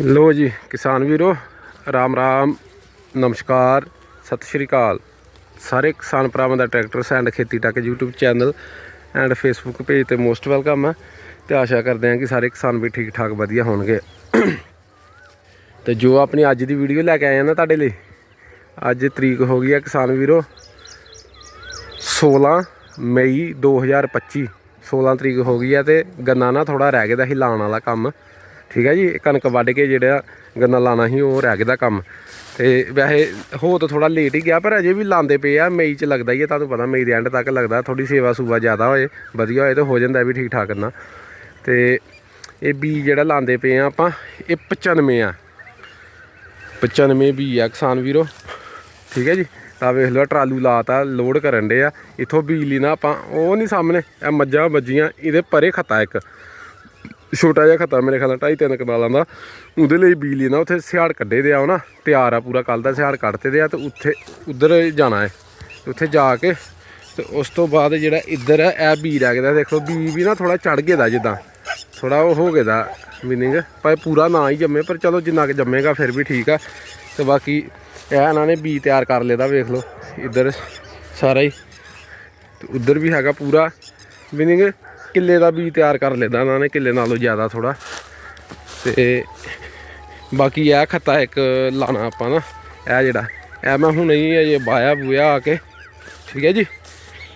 ਲੋ ਜੀ, ਕਿਸਾਨ ਵੀਰੋ, ਰਾਮ ਰਾਮ, ਨਮਸਕਾਰ, ਸਤਿ ਸ਼੍ਰੀ ਅਕਾਲ। ਸਾਰੇ ਕਿਸਾਨ ਭਰਾਵਾਂ ਦਾ ਟਰੈਕਟਰ ਸੈਂਡ ਖੇਤੀ ਟੱਕ YouTube channel and Facebook page ਤੇ ਮੋਸਟ ਵੈਲਕਮ ਹੈ ਤੇ ਆਸ਼ਾ ਕਰਦੇ ਹਾਂ ਕਿ ਸਾਰੇ ਕਿਸਾਨ ਵੀ ਠੀਕ ਠਾਕ ਵਧੀਆ ਹੋਣਗੇ। ਤੇ ਜੋ ਆਪਣੀ ਅੱਜ ਦੀ ਵੀਡੀਓ ਲੈ ਕੇ ਆਏ ਆ ਨਾ ਤੁਹਾਡੇ ਲਈ, ਅੱਜ ਤਰੀਕ ਹੋ ਗਈ ਹੈ ਕਿਸਾਨ ਵੀਰੋ 16 ਮਈ 2025 16 ਤਰੀਕ ਹੋ ਗਈ ਹੈ ਤੇ ਗੰਨਾ ਨਾ ਥੋੜਾ ਰਹਿ ਗਿਆ ਦਾ ਸੀ, ਲਾਉਣ ਵਾਲਾ ਕੰਮ। ਠੀਕ ਹੈ ਜੀ ਇਹ ਕਣਕ ਵੱਢ ਕੇ ਜਿਹੜਾ ਗੰਨਾ ਲਾਣਾ ਸੀ, ਉਹ ਰਹਿ ਗਿਆ ਦਾ ਕੰਮ। ਤੇ ਵੈਸੇ ਹੋ ਤਾਂ ਥੋੜਾ ਲੇਟ ਹੀ ਗਿਆ, ਪਰ ਅਜੇ ਵੀ ਲਾਉਂਦੇ ਪਏ ਆ, ਮਈ ਚ ਲੱਗਦਾ ਹੀ ਹੈ ਤੁਹਾਨੂੰ ਪਤਾ ਮਈ ਦੇ ਐਂਡ ਤੱਕ ਲੱਗਦਾ ਥੋੜੀ ਸੇਵਾ ਸੂਵਾ ਜ਼ਿਆਦਾ ਹੋਏ, ਵਧੀਆ ਹੋਏ ਤਾਂ ਹੋ ਜਾਂਦਾ ਵੀ ਠੀਕ ਠਾਕ ਕਰਨਾ ਤੇ ਇਹ ਬੀ ਜਿਹੜਾ ਲਾਉਂਦੇ ਪਏ ਆ ਆਪਾਂ, ਇਹ 95 ਆ। 95 ਬੀ ਆ ਕਿਸਾਨ ਵੀਰੋ। ਠੀਕ ਹੈ ਜੀ ਤਾਂ ਵੇਖ ਲਓ ਟਰਾਲੂ ਲਾਤਾ ਲੋਡ ਕਰਨ ਦੇ ਆ। ਇਥੋਂ ਬਿਜਲੀ ਨਾ ਆਪਾਂ, ਉਹ ਨਹੀਂ ਸਾਹਮਣੇ, ਇਹ ਮੱਝਾਂ ਵੱਜੀਆਂ, ਇਹਦੇ ਪਰੇ ਖਤਾ ਇੱਕ। ਛੋਟਾ ਜਿਹਾ ਖਤਾ ਮੇਰੇ ਖਿਆਲ ਨਾਲ ਢਾਈ ਤਿੰਨ ਕਨਾਲਾਂ ਦਾ। ਉਹਦੇ ਲਈ ਬਿਜਲੀ ਨਾ ਉੱਥੇ ਸਿਹਾੜ ਕੱਢੇ ਦੇ ਆ ਉਹ ਨਾ, ਤਿਆਰ ਆ ਪੂਰਾ ਕੱਲ ਦਾ ਸਿਹਾੜ ਕੱਢਤੇ ਦੇ ਆ ਤੇ ਉੱਥੇ ਉਧਰ ਜਾਣਾ ਹੈ। ਉੱਥੇ ਜਾ ਕੇ ਤੇ ਉਸ ਤੋਂ ਬਾਅਦ ਜਿਹੜਾ ਇੱਧਰ ਹੈ ਇਹ ਬੀ ਰਹਿ ਗਿਆ। ਦੇਖੋ ਬੀ ਵੀ ਨਾ ਥੋੜਾ ਚੜ ਗਿਆ ਦਾ ਜਿੱਦਾਂ। ਥੋੜਾ ਉਹ ਹੋ ਗਿਆ ਦਾ ਮੀਨਿੰਗ ਪਰ ਪੂਰਾ ਨਾ ਹੀ ਜੰਮੇ, ਪਰ ਚਲੋ ਜਿੰਨਾ ਕਿ ਜੰਮੇਗਾ ਫਿਰ ਵੀ ਠੀਕ ਆ। ਤੇ ਬਾਕੀ ਇਹ ਇਹਨਾਂ ਨੇ ਬੀ ਤਿਆਰ ਕਰ ਲਿਆ ਵੇਖ ਲਓ। ਇੱਧਰ ਸਾਰਾ ਹੀ। ਤੇ ਉੱਧਰ ਵੀ ਹੈਗਾ ਪੂਰਾ। ਮੀਨਿੰਗ ਕਿੱਲੇ ਦਾ ਬੀ ਤਿਆਰ ਕਰ ਲਿਆ ਇਹਨਾਂ ਨੇ, ਕਿੱਲੇ ਨਾਲੋਂ ਜ਼ਿਆਦਾ ਥੋੜਾ ਤੇ ਬਾਕੀ ਇਹ ਖੱਤਾ ਇੱਕ ਲਾਣਾ ਆਪਾਂ ਨਾ, ਇਹ ਜਿਹੜਾ, ਇਹ ਮੈਂ ਹੁਣ ਹੀ ਅਜੇ ਬਾਇਆ ਬੂਇਆ ਆ ਕੇ, ਠੀਕ ਹੈ ਜੀ?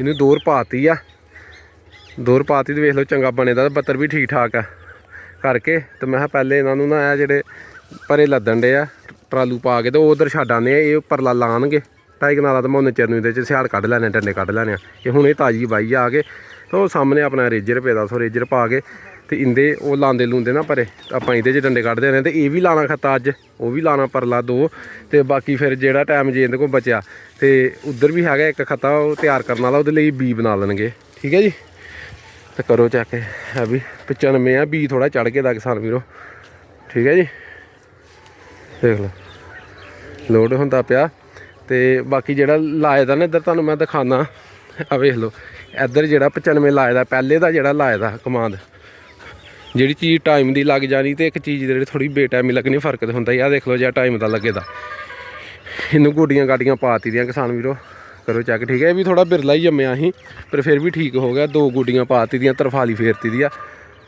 ਇਹਨੂੰ ਦੋਰ ਪਾਤੀ ਆ। ਦੋਰ ਪਾਤੀ ਤੇ ਵੇਖ ਲਓ ਚੰਗਾ ਬਣੇ ਦਾ ਬੱਤਰ ਵੀ ਠੀਕ ਠਾਕ ਆ ਕਰਕੇ। ਤੇ ਮੈਂ ਕਿਹਾ ਪਹਿਲੇ ਇਹਨਾਂ ਨੂੰ ਨਾ ਇਹ ਜਿਹੜੇ ਪਰੇ ਲੱਦਣ ਦੇ ਆ, ਟਰਾਲੂ ਪਾ ਕੇ ਤੇ ਉਹ ਉਧਰ ਛੱਡ ਆਉਂਦੇ ਆ, ਇਹ ਪਰਲਾ ਲਾਣਗੇ। ਢਾਈ ਕਨਾਲਾ ਤਾਂ ਮੈਂ ਉਹਨੇ ਚਰਨੂ ਨੂੰ ਇਹਦੇ ਚ ਸਿਆੜ ਕੱਢ ਲੈਣੇ ਡੰਡੇ ਕੱਢ ਲੈਣੇ ਆ। ਇਹ ਹੁਣ ਇਹ ਤਾਜੀ ਬਾਈ ਆ ਕੇ ਸੋ ਸਾਹਮਣੇ ਆਪਣਾ ਰੇਜਰ ਪਿਆ ਸੋ ਰੇਜਰ ਪਾ ਕੇ ਤੇ ਇੰਦੇ ਉਹ ਲਾਂਦੇ ਲੂੰਦੇ ਨਾ ਪਰੇ ਤਾਂ ਆਪਾਂ ਇਹਦੇ ਚ ਡੰਡੇ ਕੱਢਦੇ ਰਹੇ ਤੇ ਇਹ ਵੀ ਲਾਣਾ ਖੱਤਾ ਅੱਜ, ਉਹ ਵੀ ਲਾਣਾ ਪਰਲਾ ਦੋ ਤੇ ਬਾਕੀ ਫਿਰ ਜਿਹੜਾ ਟਾਈਮ ਜੇ ਇਹਦੇ ਕੋਲ ਬਚਿਆ ਤੇ ਉਧਰ ਵੀ ਹੈਗਾ ਇੱਕ ਖੱਤਾ, ਉਹ ਤਿਆਰ ਕਰਨ ਵਾਲਾ, ਉਹਦੇ ਲਈ ਬੀ ਬਣਾ ਲੈਣਗੇ, ਠੀਕ ਹੈ ਜੀ? ਤੇ ਕਰੋ ਚੱਕ ਹੈ ਵੀ 95 ਆ, ਬੀ ਥੋੜਾ ਚੜ ਕੇ ਦਾ ਕਿਸਾਨ ਵੀਰੋ, ਠੀਕ ਹੈ ਜੀ? ਦੇਖ ਲਓ ਲੋਡ ਹੁੰਦਾ ਪਿਆ ਤੇ ਬਾਕੀ ਜਿਹੜਾ ਲਾਏ ਦਾ ਨਾ ਇੱਧਰ ਤੁਹਾਨੂੰ ਮੈਂ ਦਿਖਾਣਾ ਆ ਵੇਖ ਲਓ ਇੱਧਰ ਜਿਹੜਾ 95 ਲਾਏ ਦਾ, ਪਹਿਲੇ ਦਾ ਜਿਹੜਾ ਲਾਏ ਦਾ ਕਮਾਂਦ ਜਿਹੜੀ ਚੀਜ਼ ਟਾਈਮ ਦੀ ਲੱਗ ਜਾਣੀ ਤੇ ਇੱਕ ਚੀਜ਼ ਜਿਹੜੀ ਥੋੜੀ ਬੇਟਾਈਮੀ ਲੱਗਣੀ, ਫ਼ਰਕ ਤੇ ਹੁੰਦਾ ਹੀ ਆ। ਦੇਖ ਲਓ ਜਿਹੜਾ ਟਾਈਮ ਦਾ ਲੱਗੇ ਦਾ ਇਹਨੂੰ ਗੋਡੀਆਂ ਗਾਡੀਆਂ ਪਾਤੀ ਦੀਆਂ ਕਿਸਾਨ ਵੀਰੋ। ਕਰੋ ਚੈੱਕ ਠੀਕ ਹੈ? ਇਹ ਵੀ ਥੋੜਾ ਬਿਰਲਾ ਹੀ ਜੰਮਿਆ ਸੀ, ਪਰ ਫਿਰ ਵੀ ਠੀਕ ਹੋ ਗਿਆ। ਦੋ ਗੋਡੀਆਂ ਪਾਤੀ ਦੀਆਂ, ਤਰਫਾਲੀ ਫੇਰਤੀ ਦੀ ਆ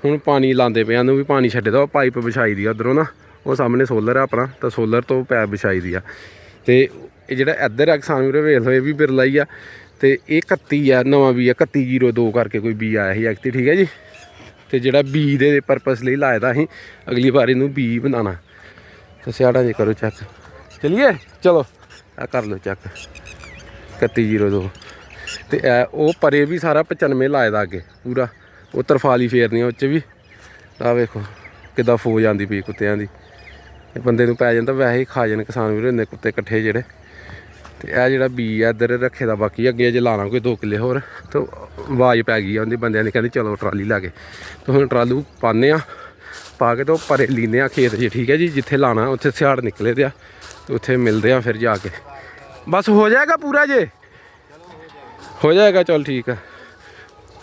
ਹੁਣ ਪਾਣੀ ਲਾਉਂਦੇ ਪਿਆ ਨੂੰ ਵੀ ਪਾਣੀ ਛੱਡੇ ਦਾ। ਪਾਈਪ ਵਿਛਾਈ ਦੀ ਆ ਉਧਰੋਂ ਨਾ। ਉਹ ਸਾਹਮਣੇ ਸੋਲਰ ਆ ਆਪਣਾ, ਤਾਂ ਸੋਲਰ ਤੋਂ ਪੈਪ ਵਿਛਾਈ ਦੀ ਆ। ਤੇ ਇਹ ਜਿਹੜਾ ਇੱਧਰ ਆ ਕਿਸਾਨ ਵੀਰੋ, ਵੇਖ ਲਓ, ਇਹ ਵੀ ਬਿਰਲਾ ਹੀ ਆ। ਤੇ ਇਹ 31 ਆ, ਨਵਾਂ ਵੀ ਆ 3102 ਕਰਕੇ ਕੋਈ ਬੀ ਆਇਆ ਸੀ ਐਕਟੀ ਠੀਕ ਹੈ ਜੀ? ਤੇ ਜਿਹੜਾ ਬੀ ਦੇ ਪਰਪਸ ਲਈ ਲਾਇਆ ਦਾ ਅਸੀਂ ਅਗਲੀ ਵਾਰ ਇਹਨੂੰ ਬੀ ਬਣਾਉਣਾ। ਤੇ ਸਿਆੜਾ ਜੇ ਕਰੋ ਚੈੱਕ ਚਲਿਏ? ਚਲੋ ਆ ਕਰ ਲਓ ਚੈੱਕ 3102 ਤੇ ਇਹ ਉਹ ਪਰੇ ਵੀ ਸਾਰਾ 95 ਲਾਇਆ ਦਾ ਅੱਗੇ, ਪੂਰਾ। ਉਹ ਤਰਫਾਲੀ ਫੇਰਨੀ ਆ, ਉਹ ਚ ਵੀ। ਆ ਵੇਖੋ, ਕਿੱਦਾਂ ਫੋ ਜਾਂਦੀ ਪਈ ਕੁੱਤਿਆਂ ਦੀ। ਇਹ ਬੰਦੇ ਨੂੰ ਪੈ ਜਾਂਦਾ, ਵੈਸੇ ਹੀ ਖਾ ਜਾਣ ਕਿਸਾਨ ਵੀਰ ਹੁੰਦੇ ਕੁੱਤੇ ਇਕੱਠੇ ਜਿਹੜੇ। ਤੇ ਇਹ ਜਿਹੜਾ ਬੀ ਆ, ਇੱਧਰ ਰੱਖੇ ਦਾ ਬਾਕੀ, ਅੱਗੇ ਜੇ ਲਾਣਾ ਕੋਈ 2 ਕਿੱਲੇ ਹੋਰ। ਤੇ ਆਵਾਜ਼ ਪੈ ਗਈ ਆ ਉਹਦੇ, ਬੰਦਿਆਂ ਨੇ ਕਹਿੰਦੇ, ਚਲੋ, ਟਰਾਲੀ ਲਾ ਕੇ। ਤੇ ਹੁਣ ਟਰਾਲੂ ਪਾਣੇ ਆ, ਪਾ ਕੇ ਤੇ ਪਰੇ ਲੀਨੇ ਆ ਖੇਤ 'ਚ ਠੀਕ ਹੈ ਜੀ? ਜਿੱਥੇ ਲਾਣਾ ਉੱਥੇ ਸਿਆੜ ਨਿਕਲੇ ਤੇ ਆ, ਤੇ ਉੱਥੇ ਮਿਲਦੇ ਆ ਫਿਰ ਜਾ ਕੇ। ਬਸ ਹੋ ਜਾਏਗਾ ਪੂਰਾ ਜੇ? ਹੋ ਜਾਏਗਾ, ਚਲ ਠੀਕ ਆ।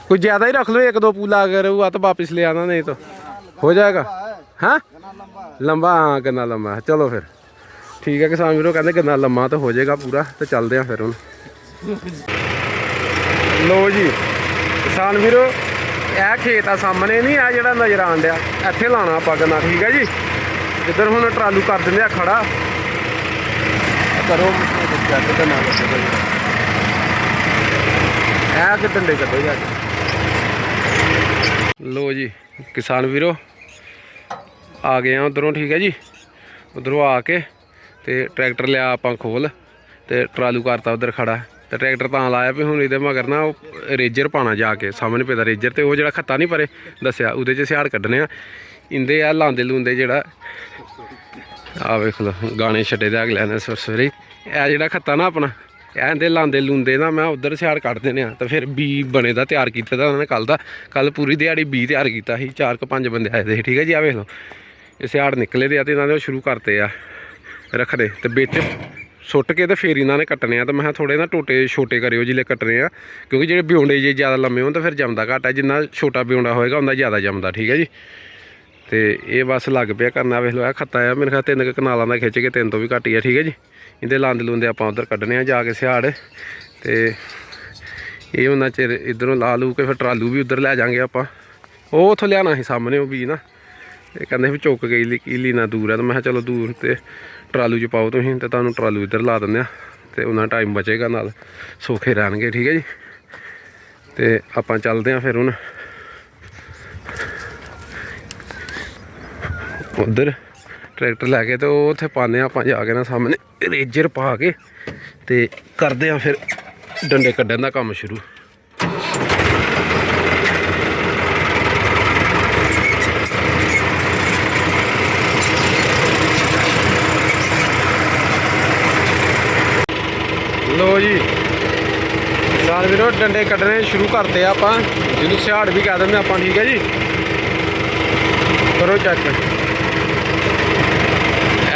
ਕੋਈ ਜ਼ਿਆਦਾ ਹੀ ਰੱਖ ਲਓ, ਇੱਕ ਦੋ ਪੂਲਾ ਅਗਰ ਉਹ ਆ ਤਾਂ ਵਾਪਸ ਲੈ ਆਣਾ ਨਹੀਂ ਤਾਂ। ਹੋ ਜਾਏਗਾ? ਹਾਂ? ਲੰਬਾ ਕਿੰਨਾ ਲੰਬਾ। ਚਲੋ ਫਿਰ। ਠੀਕ ਹੈ ਕਿਸਾਨ ਵੀਰੋ, ਕਹਿੰਦੇ ਗੰਨਾ ਲੰਮਾ ਤਾਂ ਹੋ ਜਾਏਗਾ ਪੂਰਾ, ਤੇ ਚੱਲਦੇ ਆ ਫਿਰ ਹੁਣ। ਲੋ ਜੀ, ਕਿਸਾਨ ਵੀਰੋ, ਇਹ ਖੇਤ ਆ ਸਾਹਮਣੇ ਨਹੀਂ ਆ ਜਿਹੜਾ ਨਜ਼ਰ ਆਣ ਡਿਆ, ਇੱਥੇ ਲਾਣਾ ਆਪਾਂ ਗੰਨਾ, ਠੀਕ ਹੈ ਜੀ? ਜਿੱਧਰ ਹੁਣ ਟਰਾਲੂ ਕਰ ਦਿੰਦੇ ਆ ਖੜਾ। ਆਹ ਕਰੋ ਚੱਕ ਤੇ ਨਾ ਲੱਗਦਾ ਇਹ ਕਿ ਡੰਡੇ ਕੱਢੋ ਜਾ ਕੇ ਲੋ ਜੀ, ਕਿਸਾਨ ਵੀਰੋ, ਆ ਗਏ ਆ ਉਧਰੋਂ, ਠੀਕ ਹੈ ਜੀ? ਉਧਰੋਂ ਆ ਕੇ ਤੇ ਟਰੈਕਟਰ ਲਿਆ ਆਪਾਂ ਖੋਲ ਤੇ ਟਰਾਲੂ ਕਰਤਾ ਉਧਰ ਖੜਾ। ਤੇ ਟਰੈਕਟਰ ਤਾਂ ਲਾਇਆ ਵੀ ਹੁਣ ਇਹਦੇ ਮਗਰ ਨਾ ਉਹ ਰੇਜਰ ਪਾਣਾ ਜਾ ਕੇ, ਸਾਹਮਣੇ ਪੈਦਾ ਰੇਜਰ ਤੇ ਉਹ ਜਿਹੜਾ ਖੱਤਾ ਨਹੀਂ ਪਰੇ ਦੱਸਿਆ, ਉਹਦੇ 'ਚ ਸਿਆੜ ਕੱਢਣੇ ਆ। ਇੰਦੇ ਆ ਲਾਂਦੇ ਲੂੰਦੇ ਜਿਹੜਾ ਆ ਵੇਖ ਲਓ, ਗਾਣੇ ਛੱਡੇ ਦੇ ਅਗਲੇ ਨੇ ਸਵੇਰੇ ਇਹ ਜਿਹੜਾ ਖੱਤਾ ਨਾ ਆਪਣਾ ਇਹਦੇ ਲਾਂਦੇ ਲੂੰਦੇ ਨਾ ਮੈਂ ਉਧਰ ਸਿਆੜ ਕੱਢ ਦੇਣੇ ਆ। ਤਾਂ ਫਿਰ ਬੀ ਬਣੇ ਦਾ ਤਿਆਰ ਕੀਤਾ ਤਾਂ ਉਹਨਾਂ ਨੇ ਕੱਲ ਦਾ ਕੱਲ ਪੂਰੀ ਦਿਹਾੜੀ ਬੀ ਤਿਆਰ ਕੀਤਾ ਸੀ, ਚਾਰ ਕੁ ਪੰਜ ਬੰਦੇ ਆਏ ਦੇ ਠੀਕ ਹੈ ਜੀ ਆ ਵੇਖ ਲਓ। ਇਹ ਸਿਆੜ ਨਿਕਲੇ ਦੇ ਆ ਤੇ ਇਹਨਾਂ ਦੇ ਉਹ ਸ਼ੁਰੂ ਕਰਤੇ ਆ। ਰੱਖਦੇ ਤੇ ਵਿੱਚ ਸੁੱਟ ਕੇ ਤੇ ਫੇਰ ਇਹਨਾਂ ਨੇ ਕੱਟਣੇ ਆ ਤਾਂ ਮੈਂ ਥੋੜੇ ਨਾ ਟੋਟੇ ਛੋਟੇ ਕਰਿਓ ਜਿਲੇ ਕੱਟਣੇ ਆ, ਕਿਉਂਕਿ ਜਿਹੜੇ ਬਿਉਂਡੇ ਜੇ ਜ਼ਿਆਦਾ ਲੰਮੇ ਹੋਣ ਤਾਂ ਫਿਰ ਜੰਮਦਾ ਘੱਟ ਆ, ਜਿੰਨਾ ਛੋਟਾ ਬਿਉਂਡਾ ਹੋਏਗਾ ਉਹਨਾਂ ਜ਼ਿਆਦਾ ਜੰਮਦਾ, ਠੀਕ ਹੈ ਜੀ। ਤੇ ਇਹ ਬਸ ਲੱਗ ਪਿਆ ਕਰਨਾ, ਵੇਖ ਲਓ ਇਹ ਖੱਤਾ ਆ, ਮੇਰੇ ਖਿਆਲ ਤਿੰਨ ਕੁ ਕਨਾਲਾਂ ਦਾ ਖਿੱਚ ਕੇ ਤਿੰਨ ਤੋਂ ਵੀ ਘੱਟ ਹੀ ਆ, ਠੀਕ ਹੈ ਜੀ। ਇਹਦੇ ਲਾਂਦੇ ਲੂੰਦੇ ਆਪਾਂ ਉਧਰ ਕੱਢਣੇ ਆ ਜਾ ਕੇ ਸਿਹਾੜ ਤੇ ਇਹ ਉਹਨਾਂ ਚਿਰ ਇਧਰੋਂ ਲਾ ਲੂ ਕੇ ਫਿਰ ਟਰਾਲੂ ਵੀ ਉਧਰ ਲੈ ਜਾਾਂਗੇ ਆਪਾਂ। ਉਹ ਉੱਥੋਂ ਲਿਆਣਾ ਸੀ ਸਾਹਮਣੇ ਉਹ ਵੀ ਨਾ। ਇਹ ਕਹਿੰਦੇ ਵੀ ਚੁੱਕ ਗਈ ਲੀ ਨਾ ਦੂਰ ਆ, ਤਾਂ ਮੈਂ ਕਿਹਾ ਚਲੋ ਦੂਰ ਤੇ ਟਰਾਲੂ 'ਚ ਪਾਓ ਤੁਸੀਂ ਤੇ ਤੁਹਾਨੂੰ ਟਰਾਲੂ ਇੱਧਰ ਲਾ ਦਿੰਦੇ ਆ। ਤੇ ਉਹਨਾਂ ਟਾਈਮ ਬਚੇਗਾ ਨਾਲ। ਸੌਖੇ ਰਹਿਣਗੇ, ਠੀਕ ਹੈ ਜੀ? ਤੇ ਆਪਾਂ ਚੱਲਦੇ ਆ ਫਿਰ ਹੁਣ। ਉਧਰ ਟਰੈਕਟਰ ਲੈ ਕੇ ਤੇ ਉਹ ਉੱਥੇ ਪਾਉਂਦੇ ਆ ਆਪਾਂ ਜਾ ਕੇ ਨਾ ਸਾਹਮਣੇ। ਰੇਜਰ ਪਾ ਕੇ ਤੇ ਕਰਦੇ ਆ ਫਿਰ ਡੰਡੇ ਕੱਢਣ ਦਾ ਕੰਮ ਸ਼ੁਰੂ ਲੋ ਜੀ ਸਾਲ ਵੀਰੋ, ਡੰਡੇ ਕੱਢਣੇ ਸ਼ੁਰੂ ਕਰਤੇ ਆ ਆਪਾਂ। ਜਿਹਨੂੰ ਸਿਹਾੜ ਵੀ ਕਹਿ ਦਿੰਦੇ ਆਪਾਂ, ਠੀਕ ਹੈ ਜੀ? ਕਰੋ ਚੱਕ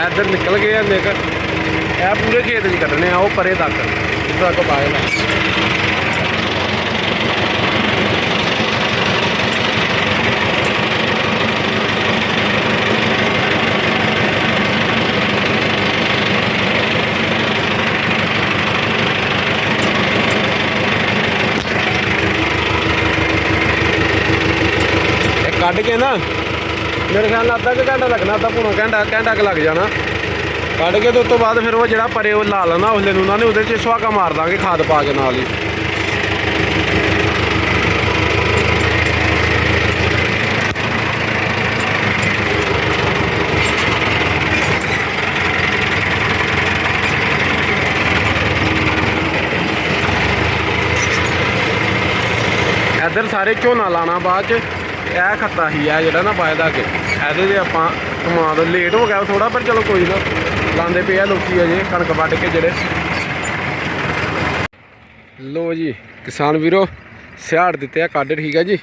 ਇੱਧਰ ਨਿਕਲ ਗਏ ਆ ਨਿਕ ਇਹ ਪੂਰੇ ਖੇਤ 'ਚ ਕੱਢਣੇ ਆ, ਉਹ ਪਰੇ ਤੱਕ। ਜਿੱਥੇ ਤੱਕ ਬਾਏ ਨਾ ਨਾ? ਮੇਰੇ ਖਿਆਲ ਨਾਲ ਅੱਧਾ ਕੁ ਘੰਟਾ ਲੱਗਣਾ, ਅੱਧਾ ਪੂਰਾ ਘੰਟਾ ਘੰਟਾ ਕੁ ਲੱਗ ਜਾਣਾ। ਕੱਢ ਕੇ ਤੇ ਉਸ ਤੋਂ ਬਾਅਦ ਫਿਰ ਉਹ ਜਿਹੜਾ ਪਰੇ ਉਹ ਲਾ ਲੈਣਾ ਉਸਲੇ ਨੂੰ ਉਹਨਾਂ ਨੇ ਉਹਦੇ 'ਚ ਸੁਹਾਗਾ ਮਾਰ ਦਾਂਗੇ ਖਾਦ ਪਾ ਕੇ ਨਾਲ ਹੀ। ਇੱਧਰ ਸਾਰੇ ਝੋਨਾ ਲਾਣਾ ਬਾਅਦ ਚ। ਇਹ ਖੱਤਾ ਹੀ ਆ ਜਿਹੜਾ ਨਾ ਬਾਇਦਾ ਕੇ ਇਹਦੇ ਤੇ ਆਪਾਂ ਕਮਾ ਕਮਾਦ ਲੇਟ ਹੋ ਗਿਆ ਥੋੜਾ ਪਰ ਚਲੋ ਕੋਈ ਨਾ। ਲਾਂਦੇ ਪਏ ਆ ਲੋਕੀ ਅਜੇ, ਕਣਕ ਵੱਢ ਕੇ ਜਿਹੜੇ। ਲੋ ਜੀ, ਕਿਸਾਨ ਵੀਰੋ, ਸਿਆੜ ਦਿੱਤੇ ਆ, ਕੱਢ ਠੀਕ ਆ ਜੀ।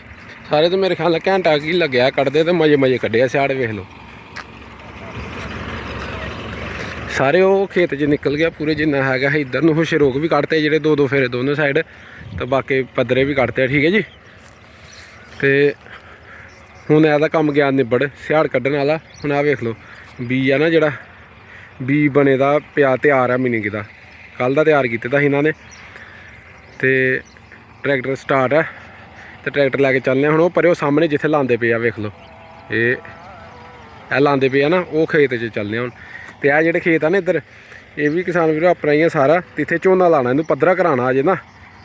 ਸਾਰੇ ਤੇ ਮੇਰੇ ਖਿਆਲ ਘੰਟਾ ਕੀ ਲੱਗਿਆ ਕੱਢਦੇ ਤੇ ਮਜੇ ਮਜੇ ਕੱਢਿਆ ਸਿਆੜ, ਵੇਖ ਲਓ। ਸਾਰੇ ਉਹ ਖੇਤ 'ਚ ਨਿਕਲ ਗਿਆ, ਪੂਰੇ ਜਿੰਨਾ ਹੈਗਾ ਹੈ ਇਧਰ ਨੂੰ। ਹੁਸ਼ਰੋਕ ਵੀ ਕੱਢਤੇ ਜਿਹੜੇ ਦੋ ਦੋ ਫੇਰੇ ਦੋਨੋਂ ਸਾਈਡ, ਤੇ ਬਾਕੀ ਪੱਧਰੇ ਵੀ ਕੱਢਤੇ ਠੀਕ ਹੈ ਜੀ। ਤੇ ਹੁਣ ਇਹਦਾ ਕੰਮ ਗਿਆ ਨਿਬੜ, ਸਿਆੜ ਕੱਢਣ ਵਾਲਾ। ਹੁਣ ਆ ਵੇਖ ਲਓ ਬੀ ਆ ਨਾ ਜਿਹੜਾ ਬੀ ਬਣੇ ਦਾ ਪਿਆ ਤਿਆਰ ਆ ਮੀਨਿੰਗ ਦਾ। ਕੱਲ ਦਾ ਤਿਆਰ ਕੀਤੇ ਤਾਂ ਸੀ ਇਹਨਾਂ ਨੇ। ਤੇ ਟਰੈਕਟਰ ਸਟਾਰਟ ਹੈ ਤੇ ਟਰੈਕਟਰ ਲੈ ਕੇ ਚੱਲਨੇ ਆ। ਹੁਣ ਉਹ ਪਰੇ ਉਹ ਸਾਹਮਣੇ ਜਿੱਥੇ ਲਾਂਦੇ ਪਏ ਆ, ਵੇਖ ਲਓ। ਇਹ ਇਹ ਲਾਂਦੇ ਪਏ ਆ ਨਾ, ਉਹ ਖੇਤ 'ਚ ਚੱਲਨੇ ਆ ਹੁਣ। ਤੇ ਆ ਜਿਹੜੇ ਖੇਤ ਆ ਨਾ ਇੱਧਰ, ਇਹ ਵੀ ਕਿਸਾਨ ਵੀਰੋ ਆਪਣਾ ਹੀ ਆ ਸਾਰਾ। ਤੇ ਇੱਥੇ ਝੋਨਾ ਲਾਣਾ ਇਹਨੂੰ ਪੱਧਰਾ ਕਰਾਣਾ ਅਜੇ ਨਾ।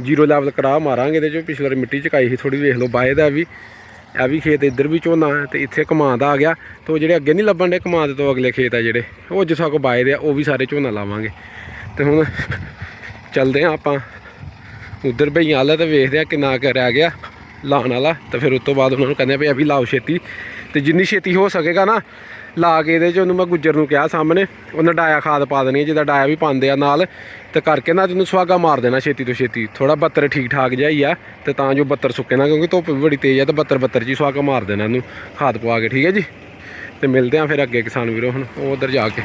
ਜ਼ੀਰੋ ਲੈਵਲ ਕਰਾ ਮਾਰਾਂਗੇ ਇਹਦੇ ਚੋਂ। ਪਿਛਲੇ ਵਾਰੀ ਮਿੱਟੀ ਚਕਾਈ ਸੀ ਥੋੜੀ ਵੇਖ ਲਓ, ਬਾਏ ਦਾ ਵੀ। ਇਹ ਵੀ ਖੇਤ ਇੱਧਰ ਵੀ ਝੋਨਾ ਹੈ ਤੇ ਇੱਥੇ ਦਾ ਆ ਗਿਆ ਤੇ ਉਹ ਜਿਹੜੇ ਅੱਗੇ ਨਹੀਂ ਲੱਭਣ ਦੇ ਕਮਾਦ ਤੋਂ ਅਗਲੇ ਖੇਤ ਆ ਜਿਹੜੇ, ਉਹ ਜਿਸਾ ਕੋ ਬਾਏ ਦੇ ਆ, ਉਹ ਵੀ ਸਾਰੇ ਝੋਨਾ ਲਾਵਾਂਗੇ। ਤੇ ਹੁਣ ਚੱਲਦੇ ਆ ਆਪਾਂ, ਉਧਰ ਭਈਆਂ ਵਾਲਾ ਤੇ ਵੇਖਦੇ ਆ ਕਿੰਨਾ ਕੁ ਰਹਿ ਗਿਆ। ਲਾਣ ਵਾਲਾ। ਤੇ ਫਿਰ ਉਸ ਤੋਂ ਬਾਅਦ ਉਹਨਾਂ ਨੂੰ ਕਹਿੰਦੇ ਆ ਵੀ ਇਹ ਵੀ ਲਾਓ ਛੇਤੀ। ਤੇ ਜਿੰਨੀ ਛੇਤੀ ਹੋ ਸਕੇਗਾ ਨਾ, ਲਾ ਕੇ ਇਹਦੇ ਚ ਉਹਨੂੰ ਮੈਂ ਗੁੱਜਰ ਨੂੰ ਕਿਹਾ ਸਾਹਮਣੇ, ਉਹਨਾਂ ਡਾਇਆ ਖਾਦ ਪਾ ਦੇਣੀ ਹੈ ਜਿਹਦਾ ਡਾਇਆ ਵੀ ਪਾਉਂਦੇ ਆ ਨਾਲ। ਤੇ ਕਰਕੇ ਨਾ ਤੈਨੂੰ ਸੁਹਾਗਾ ਮਾਰ ਦੇਣਾ ਛੇਤੀ ਤੋਂ ਛੇਤੀ। ਥੋੜਾ ਬੱਤਰ ਠੀਕ ਠਾਕ ਜਿਹਾ ਹੀ ਆ, ਤੇ ਤਾਂ ਜੋ ਬੱਤਰ ਸੁੱਕੇ ਨਾ, ਕਿਉਂਕਿ ਧੁੱਪ ਵੀ ਬੜੀ ਤੇਜ਼ ਆ, ਤੇ ਬੱਤਰ ਬੱਤਰ ਜੀ ਸੁਹਾਗਾ ਮਾਰ ਦੇਣਾ ਇਹਨੂੰ, ਖਾਦ ਪਵਾ ਕੇ, ਠੀਕ ਹੈ ਜੀ? ਤੇ ਮਿਲਦੇ ਆ ਫਿਰ ਅੱਗੇ ਕਿਸਾਨ ਵੀਰੋ ਹੁਣ, ਉਹ ਉਧਰ ਜਾ ਕੇ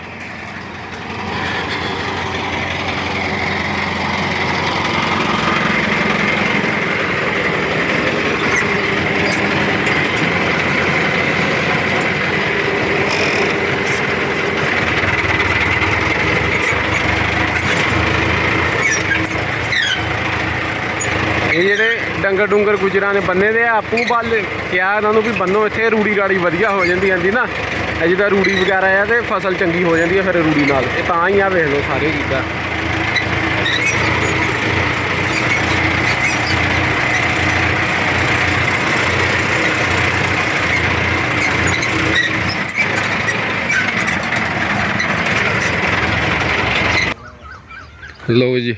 ਇਹ ਜਿਹੜੇ ਡੰਗਰ ਡੁੰਗਰ ਗੁਜਰਾਂ ਨੇ ਬੰਨੇ ਦੇ ਆਪੂ ਬੱਲ ਕਿਹਾ ਇਹਨਾਂ ਨੂੰ ਵੀ ਬੰਨੋ ਇੱਥੇ, ਰੂੜੀ ਰਾੜੀ ਵਧੀਆ ਹੋ ਜਾਂਦੀ ਜਾਂਦੀ ਨਾ। ਇਹ ਜਿੱਦਾਂ ਰੂੜੀ ਵਗੈਰਾ ਆ ਤੇ ਫਸਲ ਚੰਗੀ ਹੋ ਜਾਂਦੀ ਹੈ ਫਿਰ ਰੂੜੀ ਨਾਲ। ਇਹ ਤਾਂ ਹੀ ਆ ਵੇਖ ਲਓ ਸਾਰੇ ਕੀਤਾ ਲਓ ਜੀ।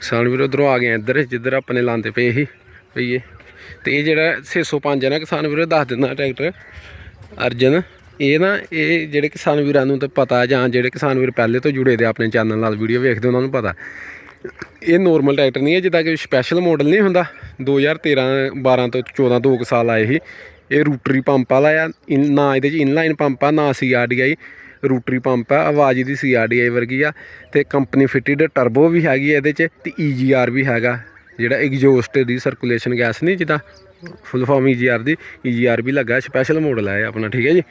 ਕਿਸਾਨ ਵੀਰੋ ਉਧਰੋਂ ਆ ਗਏ ਇੱਧਰ, ਜਿੱਧਰ ਆਪਣੇ ਲਾਂਦੇ ਪਏ ਸੀ ਪਈਏ ਤੇ ਇਹ ਜਿਹੜਾ 605 ਹੈ ਨਾ ਕਿਸਾਨ ਵੀਰੋ, ਦੱਸ ਦਿੰਦਾ ਟਰੈਕਟਰ। ਅਰਜਨ, ਇਹ ਨਾ, ਇਹ ਜਿਹੜੇ ਕਿਸਾਨ ਵੀਰਾਂ ਨੂੰ ਤਾਂ ਪਤਾ ਜਾਂ ਜਿਹੜੇ ਕਿਸਾਨ ਵੀਰ ਪਹਿਲੇ ਤੋਂ ਜੁੜੇ ਦੇ ਆਪਣੇ ਚੈਨਲ ਨਾਲ, ਵੀਡੀਓ ਵੇਖਦੇ ਉਹਨਾਂ ਨੂੰ ਪਤਾ। ਇਹ ਨੋਰਮਲ ਟਰੈਕਟਰ ਨਹੀਂ ਹੈ, ਜਿੱਦਾਂ ਕਿ ਸਪੈਸ਼ਲ ਮਾਡਲ ਨਹੀਂ ਹੁੰਦਾ। 2013 12 ਤੋਂ 14 ਦੋ ਕੁ ਸਾਲ ਆਏ ਸੀ। ਇਹ ਰੂਟਰੀ ਪੰਪ ਵਾਲਾ ਆ। ਇਨ- ਨਾ ਇਹਦੇ 'ਚ ਇਨਲਾਈਨ ਪੰਪ ਆ, ਨਾ ਸੀਆਰਡੀਆਈ ਰੂਟਰੀ ਪੰਪ ਆ, ਆਵਾਜ਼ ਦੀ ਸੀਆਰਡੀਆਈ ਵਰਗੀ ਆ ਤੇ ਕੰਪਨੀ ਫਿਟਡ ਟਰਬੋ ਵੀ ਹੈਗੀ ਆ ਇਹਦੇ 'ਚ ਤੇ ਈਜੀਆਰ ਵੀ ਹੈਗਾ, ਜਿਹੜਾ ਐਗਜ਼ੌਸਟ ਦੀ ਸਰਕੂਲੇਸ਼ਨ ਗੈਸ ਨਹੀਂ ਜਿੱਦਾਂ ਫੁੱਲ ਫਾਰਮ ਈਜੀਆਰ ਦੀ ਈਜੀਆਰ ਵੀ ਲੱਗਾ ਸਪੈਸ਼ਲ ਮਾਡਲ ਹੈ ਆਪਣਾ, ਠੀਕ ਹੈ ਜੀ?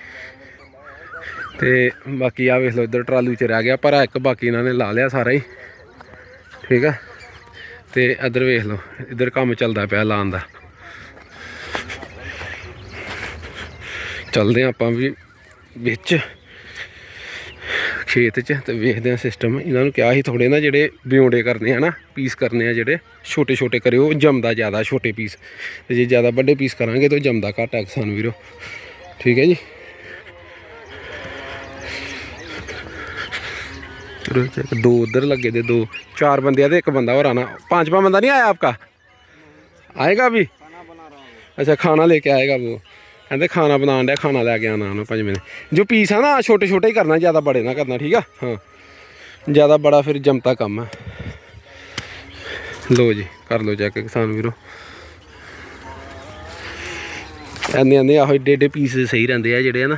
ਤੇ ਬਾਕੀ ਆ ਵੇਖ ਲਓ, ਇੱਧਰ ਟਰਾਲੂ ਚ ਰਹਿ ਗਿਆ ਪਰ ਇੱਕ ਬਾਕੀ ਇਹਨਾਂ ਨੇ ਲਾ ਲਿਆ ਸਾਰਾ ਹੀ, ਠੀਕ ਆ? ਤੇ ਇੱਧਰ ਵੇਖ ਲਓ, ਇੱਧਰ ਕੰਮ ਚੱਲਦਾ ਪਿਆ ਲਾਉਣ ਦਾ। ਚੱਲਦੇ ਹਾਂ ਆਪਾਂ ਵੀ ਵਿੱਚ ਖੇਤ 'ਚ ਤੇ ਵੇਖਦੇ ਆ ਸਿਸਟਮ ਇਹਨਾਂ ਨੂੰ ਕਿਹਾ ਸੀ ਥੋੜੇ ਨਾ ਜਿਹੜੇ ਬਿਉਂਡੇ ਕਰਨੇ ਆ ਨਾ ਪੀਸ ਕਰਨੇ ਆ ਜਿਹੜੇ ਛੋਟੇ ਛੋਟੇ ਕਰਿਓ ਜੰਮਦਾ ਜ਼ਿਆਦਾ ਛੋਟੇ ਪੀਸ ਤੇ ਜੇ ਜ਼ਿਆਦਾ ਵੱਡੇ ਪੀਸ ਕਰਾਂਗੇ ਤਾਂ ਜੰਮਦਾ ਘੱਟ ਆ ਕਿਸਾਨ ਵੀਰੋ ਠੀਕ ਹੈ ਜੀ चलो चेक दो उधर लगे थे दो चार बंदे आते एक बंदा और आना पांचवा बंदा नहीं आया आपका आएगा अभी अच्छा खाना लेके आएगा वो ਕਹਿੰਦੇ ਖਾਣਾ ਬਣਾਉਣ ਦਾ ਖਾਣਾ ਲੈ ਕੇ ਆਣਾ ਉਹਨਾਂ ਭਾਜੀ ਮੈਨੇ ਜੋ ਪੀਸ ਆ ਨਾ ਛੋਟੇ ਛੋਟੇ ਹੀ ਕਰਨਾ, ਜ਼ਿਆਦਾ ਬੜੇ ਨਾ ਕਰਨਾ, ਠੀਕ ਆ? ਹਾਂ। ਜ਼ਿਆਦਾ ਬੜਾ ਫਿਰ ਜਮਤਾ ਕੰਮ ਆ। ਲੋ ਜੀ, ਕਰ ਲੋ ਚੈੱਕ ਕਿਸਾਨ ਵੀਰੋ। ਐਨੇ ਐਨੇ ਆਹੋ ਡੇਡੇ ਪੀਸ ਸਹੀ ਰਹਿੰਦੇ ਆ ਜਿਹੜੇ ਆ ਨਾ।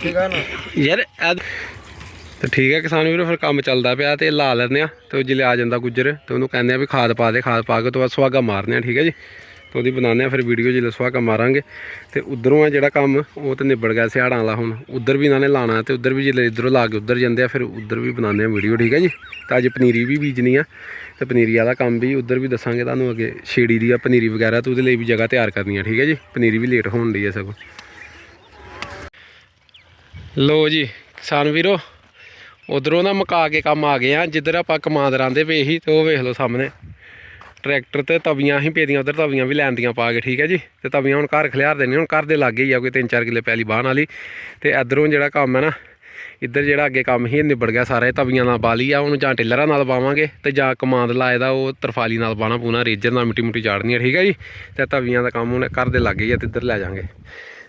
ਠੀਕ ਆ ਯਾਰ ਤੇ ਠੀਕ ਹੈ ਕਿਸਾਨ ਵੀਰੋ, ਫਿਰ ਕੰਮ ਚੱਲਦਾ ਪਿਆ ਤੇ ਲਾ ਲੈਂਦੇ ਆ, ਤੇ ਜਿਲੇ ਆ ਜਾਂਦਾ ਗੁੱਜਰ, ਤੇ ਉਹਨੂੰ ਕਹਿੰਦੇ ਆ ਵੀ ਖਾਦ ਪਾ ਦੇ, ਖਾਦ ਪਾ ਕੇ ਤੋਂ ਬਾਅਦ ਸੁਹਾਗਾ ਮਾਰਨੇ ਆ, ਠੀਕ ਹੈ ਜੀ? ਤੇ ਉਹਦੀ ਬਣਾਉਂਦੇ ਆ ਫਿਰ ਵੀਡੀਓ ਜਿਲੇ ਸੁਹਾਗਾ ਮਾਰਾਂਗੇ। ਤੇ ਉਧਰੋਂ ਆ ਜਿਹੜਾ ਕੰਮ, ਉਹ ਤੇ ਨਿਬੜ ਗਿਆ ਸਿਆੜਾਂ ਵਾਲਾ ਹੁਣ। ਉਧਰ ਵੀ ਇਹਨਾਂ ਨੇ ਲਾਣਾ ਤੇ ਉਧਰ ਵੀ ਜਿਲੇ ਇਧਰੋਂ ਲਾ ਕੇ ਉਧਰ ਜਾਂਦੇ ਆ, ਫਿਰ ਉਧਰ ਵੀ ਬਣਾਉਂਦੇ ਆ ਵੀਡੀਓ, ਠੀਕ ਹੈ ਜੀ? ਤਾਂ ਅੱਜ ਪਨੀਰੀ ਵੀ ਬੀਜਣੀ ਆ। ਤੇ ਪਨੀਰੀ ਵਾਲਾ ਕੰਮ ਵੀ ਉਧਰ ਵੀ ਦੱਸਾਂਗੇ ਤੁਹਾਨੂੰ ਅੱਗੇ। ਛੇੜੀ ਦੀ ਆ ਪਨੀਰੀ ਵਗੈਰਾ ਤੇ ਉਹਦੇ ਲਈ ਵੀ ਜਗ੍ਹਾ ਤਿਆਰ ਕਰਨੀ ਆ, ਠੀਕ ਹੈ ਜੀ? ਪਨੀਰੀ ਵੀ ਲੇਟ ਹੋਣ ਦੀ ਆ ਸਗੋਂ। ਲੋ ਜੀ, ਕਿਸਾਨ ਵੀਰੋ, ਉਧਰੋਂ ਨਾ ਮੁਕਾ ਕੇ ਕੰਮ ਆ ਗਏ ਆ। ਜਿੱਧਰ ਆਪਾਂ ਕਮਾਂਦ ਰਾਂਦੇ ਪਏ ਸੀ ਤੇ ਉਹ ਵੇਖ ਲਓ ਸਾਹਮਣੇ। ਟਰੈਕਟਰ ਤੇ ਤਵੀਆਂ ਹੀ ਪੇਦੀਆਂ ਉਧਰ ਤਵੀਆਂ ਵੀ ਲੈਂਦੀਆਂ ਪਾ ਕੇ, ਠੀਕ ਹੈ ਜੀ? ਤੇ ਤਵੀਆਂ ਹੁਣ ਘਰ ਖਲਿਆਰ ਦੇਣੀਆਂ ਹੁਣ ਘਰ ਦੇ ਲਾਗੇ ਹੀ ਆ, ਕੋਈ 3-4 ਕਿੱਲੇ ਪੈਲੀ ਬਾਹਣ ਵਾਲੀ ਤੇ ਇਧਰੋਂ ਜਿਹੜਾ ਕੰਮ ਹੈ ਨਾ, ਇੱਧਰ ਜਿਹੜਾ ਅੱਗੇ ਕੰਮ ਹੀ ਨਿਬੜ ਗਿਆ ਸਾਰਾ ਤਵੀਆਂ ਨਾਲ ਬਾਲੀ ਆ, ਉਹਨੂੰ ਜਾਂ ਟਿੱਲਰਾਂ ਨਾਲ ਪਾਵਾਂਗੇ ਤੇ ਜਾਂ ਕਮਾਂਦ ਲਾਏ ਦਾ, ਉਹ ਤਰਫਾਲੀ ਨਾਲ ਪਾਣਾ ਪੂਣਾ, ਰੇਜਰ ਨਾਲ ਮਿੱਟੀ ਮੁੱਟੀ ਚਾੜਨੀ ਹੈ ਠੀਕ ਹੈ ਜੀ? ਤੇ ਤਵੀਆਂ ਦਾ ਕੰਮ ਹੁਣ ਘਰ ਦੇ ਲਾਗੇ ਹੀ ਆ ਤੇ ਇੱਧਰ ਲੈ ਜਾਾਂਗੇ।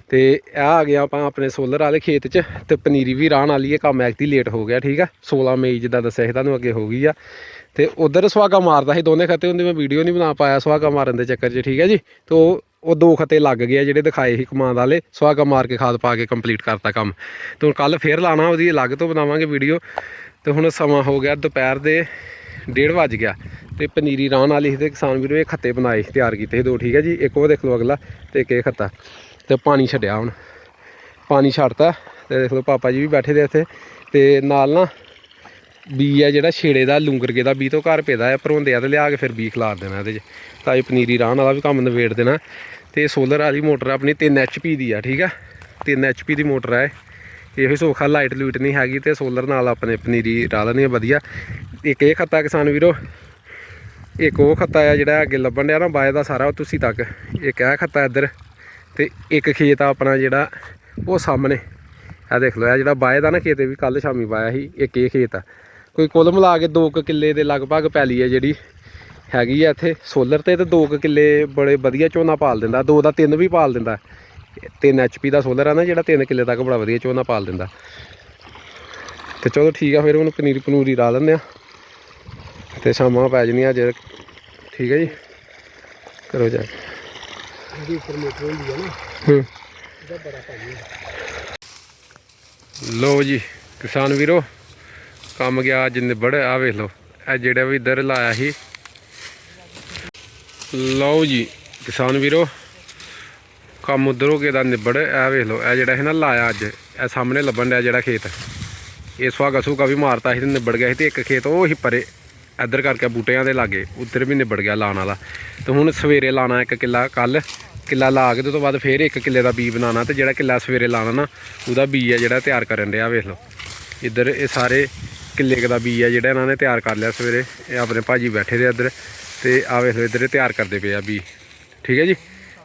ਤੇ ਇਹ ਆ ਗਿਆ ਆਪਾਂ ਆਪਣੇ ਸੋਲਰ ਵਾਲੇ ਖੇਤ 'ਚ, ਤੇ ਪਨੀਰੀ ਵੀ ਰਾਣ ਵਾਲੀ ਹੈ ਕੰਮ ਐਕਤੀ ਲੇਟ ਹੋ ਗਿਆ, ਠੀਕ ਆ 16 ਮਈ ਜਿੱਦਾਂ ਦੱਸਿਆ ਸੀ, ਤੁਹਾਨੂੰ ਅੱਗੇ ਹੋ ਗਈ ਆ। ਤੇ ਉਧਰ ਸੁਹਾਗਾ ਮਾਰਦਾ ਸੀ, ਦੋਨੇ ਖੱਤੇ ਹੁੰਦੇ, ਮੈਂ ਵੀਡੀਓ ਨਹੀਂ ਬਣਾ ਪਾਇਆ ਸੁਹਾਗਾ ਮਾਰਨ ਦੇ ਚੱਕਰ 'ਚ, ਠੀਕ ਹੈ ਜੀ? ਤੇ ਉਹ ਦੋ ਖੱਤੇ ਲੱਗ ਗਏ ਜਿਹੜੇ ਦਿਖਾਏ ਸੀ ਕਮਾਂਦ ਵਾਲੇ, ਸੁਹਾਗਾ ਮਾਰ ਕੇ ਖਾਦ ਪਾ ਕੇ ਕੰਪਲੀਟ ਕਰਤਾ ਕੰਮ। ਤੇ ਹੁਣ ਕੱਲ ਫੇਰ ਲਾਣਾ ਉਹਦੀ, ਅਲੱਗ ਤੋਂ ਬਣਾਵਾਂਗੇ ਵੀਡੀਓ ਤੇ ਹੁਣ ਸਮਾਂ ਹੋ ਗਿਆ ਦੁਪਹਿਰ ਦੇ 1:30 ਵੱਜ ਗਿਆ। ਤੇ ਪਨੀਰੀ ਰਾਣ ਵਾਲੀ ਸੀ ਤੇ ਕਿਸਾਨ ਵੀਰੋ ਇਹ ਖੱਤੇ ਬਣਾਏ, ਤਿਆਰ ਕੀਤੇ ਸੀ ਦੋ, ਠੀਕ ਹੈ ਜੀ? ਇੱਕ ਉਹ ਦੇਖ ਲਓ ਅਗਲਾ, ਤੇ ਇੱਕ ਇਹ ਖੱਤਾ। ਤੇ ਪਾਣੀ ਛੱਡਿਆ ਹੁਣ। ਪਾਣੀ ਛੱਡਤਾ, ਤੇ ਦੇਖ ਲਓ ਪਾਪਾ ਜੀ ਵੀ ਬੈਠੇ ਦੇ ਇੱਥੇ। ਤੇ ਨਾਲ ਨਾ ਬੀ ਆ ਜਿਹੜਾ ਛੇੜੇ ਦਾ ਲੂੰਗਰਗੇ ਦਾ ਬੀ ਤੋਂ ਘਰ ਪੈਦਾ ਹੈ, ਭਰੋਂਦੇ ਆ ਤੇ ਲਿਆ ਕੇ ਫਿਰ ਬੀ ਖਿਲਾਰ ਦੇਣਾ ਇਹਦੇ 'ਚ। ਤਾਂ ਇਹ ਪਨੀਰੀ ਰਾਣ ਵਾਲਾ ਵੀ ਕੰਮ ਨਵੇੜ ਦੇਣਾ। ਤੇ ਸੋਲਰ ਵਾਲੀ ਮੋਟਰ ਆਪਣੀ 3 HP ਦੀ ਆ, ਠੀਕ ਆ? 3 HP ਦੀ ਮੋਟਰ ਹੈ ਇਹੋ। ਹੀ ਸੌਖਾ ਲਾਈਟ ਲੂਟ ਨਹੀਂ ਹੈਗੀ ਤੇ ਸੋਲਰ ਨਾਲ ਆਪਣੇ ਪਨੀਰੀ ਰਾਹ ਲੈਣੀ ਆ ਵਧੀਆ। ਇੱਕ ਇਹ ਖੱਤਾ ਕਿਸਾਨ ਵੀਰੋ, ਇੱਕ ਉਹ ਖੱਤਾ ਆ ਜਿਹੜਾ ਅੱਗੇ ਲੱਭਣ ਡਿਆ ਨਾ, ਬਾਏ ਦਾ ਸਾਰਾ ਤੁਸੀਂ ਤੱਕ। ਇੱਕ ਇਹ ਖੱਤਾ ਇੱਧਰ ਤੇ ਇੱਕ ਖੇਤ ਆ ਆਪਣਾ ਜਿਹੜਾ, ਉਹ ਸਾਹਮਣੇ। ਆ ਦੇਖ ਲਓ, ਇਹ ਜਿਹੜਾ ਬਾਏ ਦਾ ਨਾ ਖੇਤ ਵੀ ਕੱਲ ਸ਼ਾਮੀ ਪਾਇਆ ਸੀ, ਇੱਕ ਇਹ ਖੇਤ ਆ। ਕੋਈ ਕੁੱਲ ਮਿਲਾ ਕੇ 2 ਕਿੱਲੇ ਦੇ ਲਗਭਗ ਪੈਲੀ ਹੈ ਜਿਹੜੀ ਹੈਗੀ ਆ ਇੱਥੇ। ਸੋਲਰ ਤੇ ਤੇ 2 ਕਿੱਲੇ ਬੜੇ ਵਧੀਆ ਝੋਨਾ ਪਾਲ ਦਿੰਦਾ। ਦੋ ਦਾ ਤਿੰਨ ਵੀ ਪਾਲ ਦਿੰਦਾ। 3 HP ਦਾ ਸੋਲਰ ਆ ਨਾ ਜਿਹੜਾ 3 ਕਿੱਲੇ ਤੱਕ ਬੜਾ ਵਧੀਆ ਝੋਨਾ ਪਾਲ ਦਿੰਦਾ। ਤੇ ਚਲੋ ਠੀਕ ਆ ਫਿਰ ਉਹਨੂੰ ਪਨੀਰੀ ਪਨੂਰੀ ਲਾ ਲੈਂਦੇ ਆ। ਤੇ ਸ਼ਾਮਾਂ ਪੈ ਜਣੀਆਂ ਅੱਜ ਠੀਕ ਹੈ ਜੀ? ਕਰੋ ਜਾ ਇਹਦੀ ਉੱਪਰ ਮੋਟਰ ਹੁੰਦੀ ਆ ਨਾ ਹੂੰ। ਇਹਦਾ ਬੜਾ ਪਾਣੀ ਲੋ ਜੀ ਕਿਸਾਨ ਵੀਰੋ। ਕੰਮ ਗਿਆ, ਅੱਜ ਨਿਬੜ, ਆ ਵੇਖ ਲਓ। ਇਹ ਜਿਹੜਾ ਵੀ ਇੱਧਰ ਲਾਇਆ ਸੀ। ਲਓ ਜੀ, ਕਿਸਾਨ ਵੀਰੋ, ਕੰਮ ਉਧਰ ਹੋ ਕੇ ਦਾ ਨਿਬੜ ਇਹ ਵੇਖ ਲਓ, ਇਹ ਜਿਹੜਾ ਹੈ ਨਾ ਲਾਇਆ ਅੱਜ, ਇਹ ਸਾਹਮਣੇ ਲੱਭਣ ਡਿਆ ਜਿਹੜਾ ਖੇਤ। ਇਹ ਸੁਹਾਗਾ ਸੁਹਾਗਾ ਵੀ ਮਾਰਤਾ ਸੀ ਤੇ ਨਿਬੜ ਗਿਆ ਸੀ ਤੇ ਇੱਕ ਖੇਤ ਉਹ ਹੀ ਪਰੇ, ਇੱਧਰ ਕਰਕੇ ਬੂਟਿਆਂ ਦੇ ਲਾਗੇ, ਉੱਧਰ ਵੀ ਨਿਬੜ ਗਿਆ ਲਾਣ ਵਾਲਾ। ਤੇ ਹੁਣ ਸਵੇਰੇ ਲਾਣਾ ਇੱਕ ਕਿੱਲਾ ਕੱਲ, ਕਿੱਲਾ ਲਾ ਕੇ ਤੇ ਉਹ ਤੋਂ ਬਾਅਦ ਫੇਰ ਇੱਕ ਕਿੱਲੇ ਦਾ ਬੀ ਬਣਾਉਣਾ ਤੇ ਜਿਹੜਾ ਕਿੱਲਾ ਸਵੇਰੇ ਲਾਣਾ ਨਾ, ਉਹਦਾ ਬੀ ਆ ਜਿਹੜਾ ਤਿਆਰ ਕਰਨ ਡਿਆ, ਵੇਖ ਲਓ। ਇੱਧਰ ਇਹ ਸਾਰੇ ਕਿੱਲੇ ਕੁ ਦਾ ਬੀ ਆ ਜਿਹੜਾ ਇਹਨਾਂ ਨੇ ਤਿਆਰ ਕਰ ਲਿਆ ਸਵੇਰੇ। ਇਹ ਆਪਣੇ ਭਾਜੀ ਬੈਠੇ ਦੇ ਇੱਧਰ ਤੇ ਆ ਵੇਖ ਲਓ ਇੱਧਰ ਇਹ ਤਿਆਰ ਕਰਦੇ ਪਏ ਆ ਬੀ ਠੀਕ ਹੈ ਜੀ?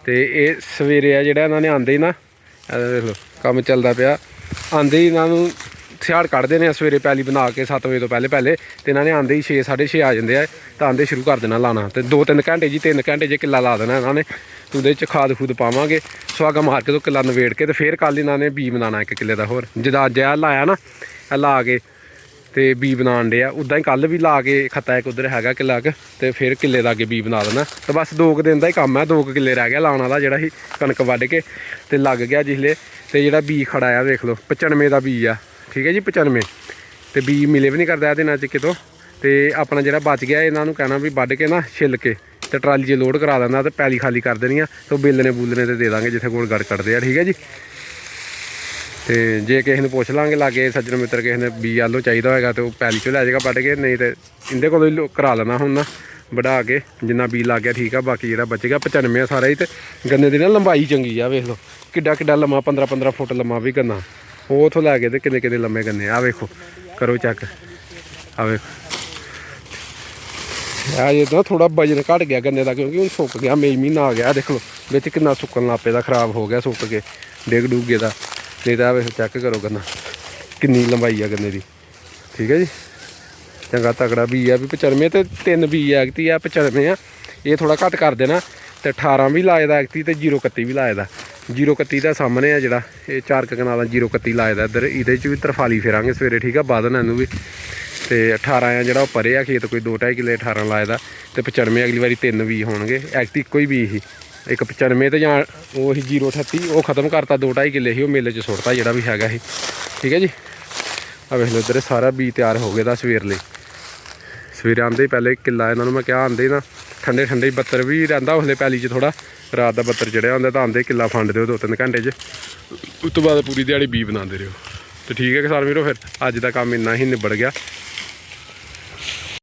ਤੇ ਇਹ ਸਵੇਰੇ ਆ ਜਿਹੜਾ ਇਹਨਾਂ ਨੇ ਆਂਦੇ ਹੀ ਨਾ ਵੇਖ ਲਓ ਕੰਮ ਚੱਲਦਾ ਪਿਆ। ਆਂਦੇ ਹੀ ਇਹਨਾਂ ਨੂੰ ਸਿਆੜ ਕੱਢਦੇ ਨੇ ਸਵੇਰੇ ਪੈਲੀ ਬਣਾ ਕੇ 7 ਵਜੇ ਤੋਂ ਪਹਿਲੇ ਪਹਿਲੇ ਤੇ ਇਹਨਾਂ ਨੇ ਆਂਦੇ ਹੀ 6 6:30 ਆ ਜਾਂਦੇ ਆ, ਤਾਂ ਆਂਦੇ ਸ਼ੁਰੂ ਕਰ ਦੇਣਾ ਲਾਣਾ। ਤੇ 2-3 ਘੰਟੇ ਜੀ 3 ਘੰਟੇ ਜੇ ਕਿੱਲਾ ਲਾ ਦੇਣਾ ਇਹਨਾਂ ਨੇ, ਤੇ ਉਹਦੇ ਚ ਖਾਦ ਖੂਦ ਪਾਵਾਂਗੇ ਸੁਹਾਗਾ ਮਾਰ ਕੇ ਤੋਂ ਕਿੱਲਾ ਨਵੇੜ ਕੇ ਤੇ ਫੇਰ ਕੱਲ ਇਹਨਾਂ ਨੇ ਬੀ ਬਣਾਉਣਾ ਇੱਕ ਕਿੱਲੇ ਦਾ ਹੋਰ। ਜਿੱਦਾਂ ਅੱਜ ਇਹ ਲਾਇਆ ਨਾ, ਇਹ ਲਾ ਕੇ ਤੇ ਬੀ ਬਣਾਉਣ ਦੇ ਆ। ਉਦਾਂ ਹੀ ਕੱਲ ਵੀ ਲਾ ਕੇ ਖੱਤਾ ਇੱਕ ਉਧਰ ਹੈਗਾ ਕਿੱਲਾ ਕੁ, ਤੇ ਫਿਰ ਕਿੱਲੇ ਦਾ ਅੱਗੇ ਬੀ ਬਣਾ ਦੇਣਾ ਤੇ ਬਸ ਦੋ ਕੁ ਦਿਨ ਦਾ ਹੀ ਕੰਮ ਹੈ ਦੋ ਕੁ ਕਿੱਲੇ ਰਹਿ ਗਿਆ ਲਾਉਣ ਵਾਲਾ ਜਿਹੜਾ ਸੀ, ਕਣਕ ਵੱਢ ਕੇ, ਤੇ ਲੱਗ ਗਿਆ ਜਿਸਲੇ ਤੇ ਜਿਹੜਾ ਬੀ ਖੜਾ ਆ, ਵੇਖ ਲਓ 95 ਦਾ ਬੀ ਆ। ਠੀਕ ਹੈ ਜੀ 95 ਤੇ ਬੀ ਮਿਲੇ ਵੀ ਨਹੀਂ ਕਰਦਾ ਇਹਦੇ ਨਾਲ ਚ ਕਿਤੋਂ। ਤੇ ਆਪਣਾ ਜਿਹੜਾ ਬਚ ਗਿਆ, ਇਹਨਾਂ ਨੂੰ ਕਹਿਣਾ ਵੀ ਵੱਢ ਕੇ ਨਾ ਛਿੱਲ ਕੇ, ਤੇ ਟਰਾਲੀ 'ਚ ਲੋਡ ਕਰਾ ਦਿੰਦਾ ਤੇ ਪੈਲੀ ਖਾਲੀ ਕਰ ਦੇਣੀ ਆ, ਤੇ ਉਹ ਬੇਲਣੇ ਬੂਲਣੇ ਤੇ ਦੇ ਦਾਂਗੇ, ਜਿੱਥੇ ਕੋਲ ਗੜ ਕੱਢਦੇ ਆ। ਠੀਕ ਹੈ ਜੀ। ਤੇ ਜੇ ਕਿਸੇ ਨੂੰ ਪੁੱਛ ਲਾਂਗੇ ਲਾਗੇ ਸੱਜਣ ਮਿੱਤਰ ਕਿਸੇ ਨੇ ਬੀ ਆਲੂ ਚਾਹੀਦਾ ਹੋਏਗਾ ਤੇ ਉਹ ਪੈਲੀ ਚੋਂ ਲੈ ਜਾਏਗਾ ਵੱਢ ਕੇ, ਨਹੀਂ ਤੇ ਇਹਦੇ ਕੋਲੋਂ ਹੀ ਕਰਾ ਲੈਣਾ ਹੁਣ ਨਾ, ਵਢਾ ਕੇ, ਜਿੰਨਾ ਬੀ ਲੱਗ ਗਿਆ ਠੀਕ ਆ, ਬਾਕੀ ਜਿਹੜਾ ਬਚੇਗਾ 95 ਆ ਸਾਰਾ ਹੀ ਤੇ ਗੰਨੇ ਦੀ ਨਾ ਲੰਬਾਈ ਚੰਗੀ ਆ, ਵੇਖ ਲਓ। ਕਿੱਡਾ ਕਿੱਡਾ ਲੰਮਾ 15 15 ਫੁੱਟ ਲੰਮਾ ਵੀ ਗੰਨਾ। ਉਹ ਉਥੋਂ ਲੈ ਕੇ ਤੇ ਕਿੰਨੇ ਕਿੰਨੇ ਲੰਮੇ ਗੰਨੇ ਆ ਵੇਖੋ। ਕਰੋ ਚੈੱਕ ਆ ਵੇਖੋ। ਆ ਇਹ ਤਾਂ ਥੋੜਾ ਵਜਨ ਘਟ ਗਿਆ ਗੰਨੇ ਦਾ, ਕਿਉਂਕਿ ਹੁਣ ਸੁੱਕ ਗਿਆ, ਮਈ ਮਹੀਨਾ ਆ ਗਿਆ ਦੇਖ ਲਓ। ਵਿੱਚ ਕਿੰਨਾ ਸੁੱਕਣ ਲੱਪੇ ਦਾ ਖਰਾਬ ਹੋ ਗਿਆ ਸੁੱਕ ਕੇ ਡਿੱਗ ਡੁੱਗੇ ਦਾ। ਨਹੀਂ ਤਾਂ ਵੇਖ ਚੈੱਕ ਕਰੋ ਗੰਨਾ ਕਿੰਨੀ ਲੰਬਾਈ ਆ ਗੰਨੇ ਦੀ। ਠੀਕ ਹੈ ਜੀ? ਚੰਗਾ ਤਕੜਾ ਵੀ ਆ ਵੀ 95 ਤੇ ਤਿੰਨ ਵੀ ਐਕਤੀ ਆ 95 ਆ। ਇਹ ਥੋੜਾ ਘੱਟ ਕਰ ਦੇਣਾ, ਤੇ 18 ਵੀ ਲਾਏ ਦਾ ਐਕਤੀ ਤੇ 031 ਵੀ ਲਾਏ ਲਾਏਦਾ 031 ਦਾ ਸਾਹਮਣੇ ਆ ਜਿਹੜਾ, ਇਹ ਚਾਰ ਕੁ ਕਨਾਲਾਂ 031 ਲਾਏਦਾ ਇੱਧਰ। ਇਹਦੇ ਚ ਵੀ ਤਰਫਾਲੀ ਫੇਰਾਂਗੇ ਸਵੇਰੇ, ਠੀਕ ਆ? ਬਾਦਨ ਇਹਨੂੰ ਵੀ। ਤੇ 18 ਆ ਜਿਹੜਾ ਉਹ ਪਰੇ ਆ, ਖੇਤ ਕੋਈ 2.5 ਕਿੱਲੇ 18 ਲਾਏਦਾ ਤੇ 95 ਅਗਲੀ ਵਾਰੀ ਤਿੰਨ ਵੀ ਹੋਣਗੇ। ਐਕਤੀ ਇੱਕੋ ਹੀ ਵੀ ਹੀ ਇੱਕ 95 ਤੇ ਜਾਂ ਉਹ ਹੀ 038 ਉਹ ਖਤਮ ਕਰਤਾ 2.5 ਕਿੱਲੇ ਸੀ, ਉਹ ਮੇਲੇ 'ਚ ਸੁੱਟਤਾ ਜਿਹੜਾ ਵੀ ਹੈਗਾ ਸੀ। ਠੀਕ ਹੈ ਜੀ? ਆ ਵੇਖ ਲਓ ਇੱਧਰ ਸਾਰਾ ਬੀ ਤਿਆਰ ਹੋ ਗਿਆ ਦਾ ਸਵੇਰ ਲਈ। ਸਵੇਰੇ ਆਂਦੇ ਹੀ ਪਹਿਲੇ ਕਿੱਲਾ ਇਹਨਾਂ ਨੂੰ ਮੈਂ ਕਿਹਾ ਆਂਦੇ ਨਾ, ਠੰਡੇ ਠੰਡੇ ਬੱਤਰ ਵੀ ਰਹਿੰਦਾ ਉਸਲੇ ਪੈਲੀ 'ਚ ਥੋੜਾ ਰਾਤ ਦਾ ਬੱਤਰ ਚੜਿਆ ਹੁੰਦਾ ਤਾਂ ਆਂਦੇ ਕਿੱਲਾ ਫੰਡ ਦਿਓ ਦੋ ਤਿੰਨ ਘੰਟੇ 'ਚ। ਉਸ ਤੋਂ ਬਾਅਦ ਪੂਰੀ ਦਿਹਾੜੀ ਬੀ ਬਣਾਉਂਦੇ ਰਹੋ। ਤੇ ਠੀਕ ਹੈ ਕਿਸਾਨ ਵੀਰੋ ਫਿਰ, ਅੱਜ ਦਾ ਕੰਮ ਇੰਨਾ ਹੀ ਨਿਬੜ ਗਿਆ।